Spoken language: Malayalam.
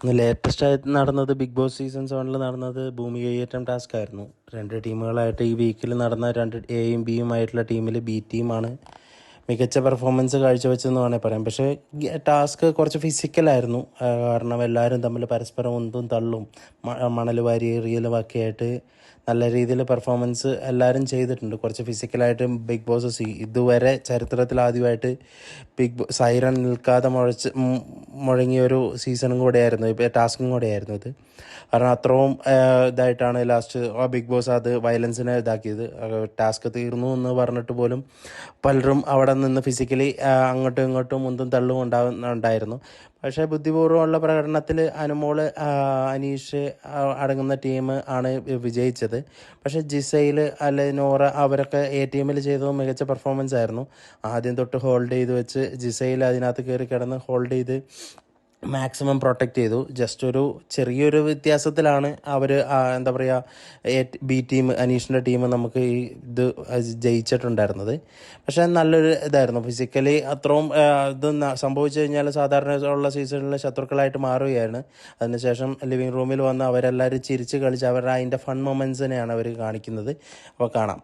ലേറ്റസ്റ്റ് ആയിട്ട് നടന്നത് ബിഗ് ബോസ് സീസൺ സെവനിൽ നടന്നത് ഭൂമി കയ്യേറ്റം ടാസ്ക് ആയിരുന്നു. രണ്ട് ടീമുകളായിട്ട് ഈ വീക്കിൽ നടന്ന രണ്ട് എയും ബിയും ആയിട്ടുള്ള ടീമിൽ ബി ടീമാണ് മികച്ച പെർഫോമൻസ് കാഴ്ചവെച്ചെന്ന് വേണേൽ പറയാം. പക്ഷേ ടാസ്ക് കുറച്ച് ഫിസിക്കലായിരുന്നു കാരണം എല്ലാവരും തമ്മിൽ പരസ്പരം ഉന്തും തള്ളും മണൽ വാരി എറിയലും ഒക്കെ ആയിട്ട് നല്ല രീതിയിൽ പെർഫോമൻസ് എല്ലാവരും ചെയ്തിട്ടുണ്ട്. കുറച്ച് ഫിസിക്കലായിട്ട് ബിഗ് ബോസ് ഇതുവരെ ചരിത്രത്തിൽ ആദ്യമായിട്ട് ബിഗ് സൈറൺ നിൽക്കാതെ മുഴച്ച് മുഴങ്ങിയ ഒരു സീസണും കൂടെയായിരുന്നു. ഇപ്പോൾ ടാസ്കും കൂടെയായിരുന്നു ഇത്. കാരണം അത്രയും ഇതായിട്ടാണ് ലാസ്റ്റ് ആ ബിഗ് ബോസ് അത് വയലൻസിനെ ഇതാക്കിയത്. ടാസ്ക് തീർന്നു എന്ന് പറഞ്ഞിട്ട് പോലും പലരും അവിടെ നിന്ന് ഫിസിക്കലി അങ്ങോട്ടും ഇങ്ങോട്ടും മുന്തും തള്ളും ഉണ്ടാവുന്നുണ്ടായിരുന്നു പക്ഷേ ബുദ്ധിപൂർവമുള്ള പ്രകടനത്തിൽ അനുമോൾ അനീഷ് അടങ്ങുന്ന ടീം ആണ് വിജയിച്ചത്. പക്ഷേ ജിസയിൽ അല്ലെ നോറ അവരൊക്കെ എ ടീമിൽ ചെയ്തത് മികച്ച പെർഫോമൻസ് ആയിരുന്നു. ആദ്യം തൊട്ട് ഹോൾഡ് ചെയ്ത് വെച്ച് ജിസയിൽ അതിനകത്ത് കയറി കിടന്ന് ഹോൾഡ് ചെയ്ത് മാക്സിമം പ്രൊട്ടക്റ്റ് ചെയ്തു. ജസ്റ്റ് ഒരു ചെറിയൊരു വ്യത്യാസത്തിലാണ് അവർ എന്താ പറയുക ബി ടീം അനീഷിന്റെ ടീം നമുക്ക് ഈ ഇത് ജയിച്ചിട്ടുണ്ടായിരുന്നത്. പക്ഷേ നല്ലൊരു ഇതായിരുന്നു. ഫിസിക്കലി അത്രയും ഇത് സംഭവിച്ചു കഴിഞ്ഞാൽ സാധാരണ ഉള്ള സീസണിൽ ശത്രുക്കളായിട്ട് മാറുകയാണ്. അതിനുശേഷം ലിവിങ് റൂമിൽ വന്ന് അവരെല്ലാവരും ചിരിച്ച് കളിച്ച് അവരുടെ അതിന്റെ ഫൺ മൊമെൻസിനെയാണ് അവർ കാണിക്കുന്നത്. അപ്പോൾ കാണാം.